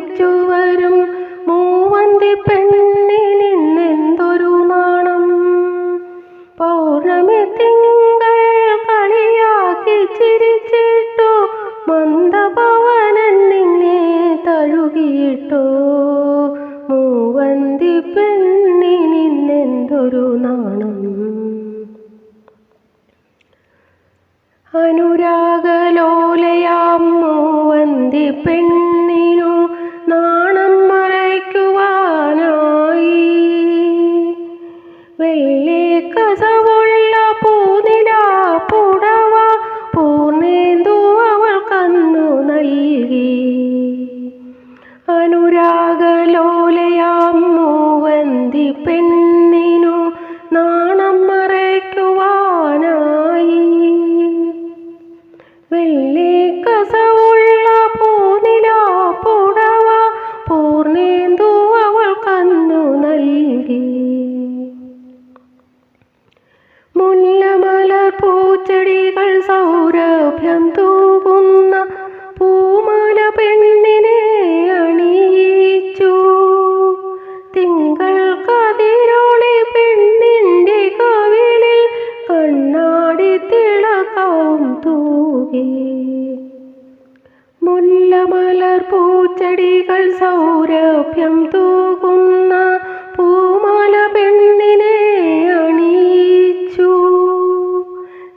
ചുവരും മൂവന്തി മൂവന്തി നിന്നെന്തൊരു നാണം? പൗർണമി തിങ്കൾ കളിയാക്കി ചിരിച്ചിട്ടു മന്ദഭവനൻ നിന്നെ തഴുകിയിട്ടു. മൂവന്തി പെണ്ണിനെന്തൊരു നാണം? അനുരാഗലോലയാം മൂവന്തി പെണ്ണി കന്നു നൽകി. അനുരാഗലോലയാം മൂവന്തി പെണ്ണിനു നാണം മറയ്ക്കുവാനായി. വെള്ളി കസവുള്ള പൂനില പുടവ പൂർണേന്തു അവൾ കന്നു നൽകി. മുല്ലമലർ പൂച്ചെടികൾ സൗരഭ്യം തൂകുന്ന തിളക്കവും തൂകി. മുല്ലമലർ പൂച്ചെടികൾ സൗരഭ്യം തൂകുന്ന പൂമാല പെണ്ണിനെ അണിയിച്ചു.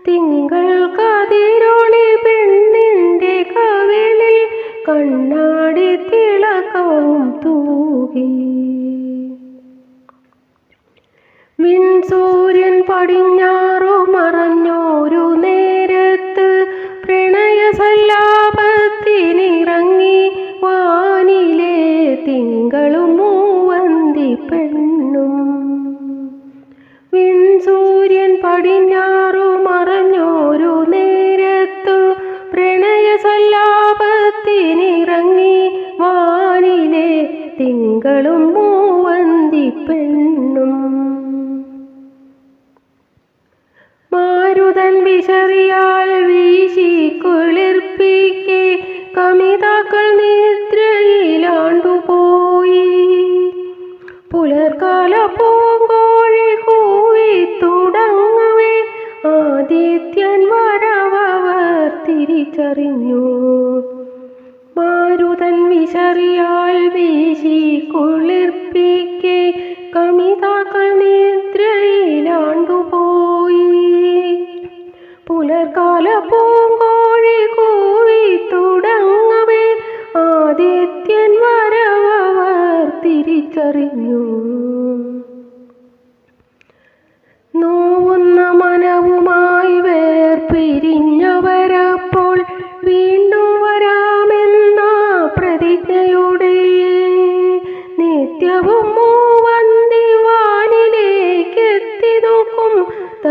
തിങ്കൾ കതിരൊളി പെണ്ണിന്റെ കവിളിൽ കണ്ണാടി തിളക്കവും തൂകി. വിൺസൂര്യൻ പടിഞ്ഞാറു മറഞ്ഞോരു തിങ്കളും മൂവന്തി പെണ്ണും. മാരുതൻ വിശറിയാൽ വീശി കുളിർപ്പിക്കെ കമിതാക്കൾ നിദ്രയിലാണ്ടുപോയി പുലർക്കാല പൂങ്കോഴി കൂവി തുടങ്ങവേ ആദിത്യൻ വരവർ തിരിച്ചറിഞ്ഞു. വിശറിയാൽ വീശി കുളിർപ്പിക്കെ കമിതാക്കൾ നിദ്രയിലാണ്ടുപോയി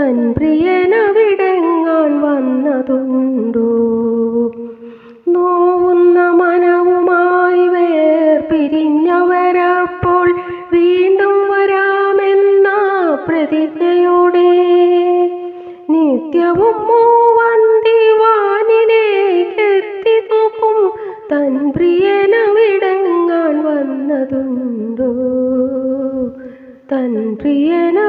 തൻ പ്രിയനവിടെങ്ങാൻ വന്നതുണ്ടോ? നോവുന്ന മനവുമായി വേർപിരിഞ്ഞവരപ്പോൾ വീണ്ടും വരാമെന്ന പ്രതിജ്ഞയോടെ നിത്യവും മൂവന്തി വാനിലേക്കെത്തി നോക്കും തൻ പ്രിയനവിടങ്ങാൻ വന്നതുണ്ടോ? തൻ പ്രിയന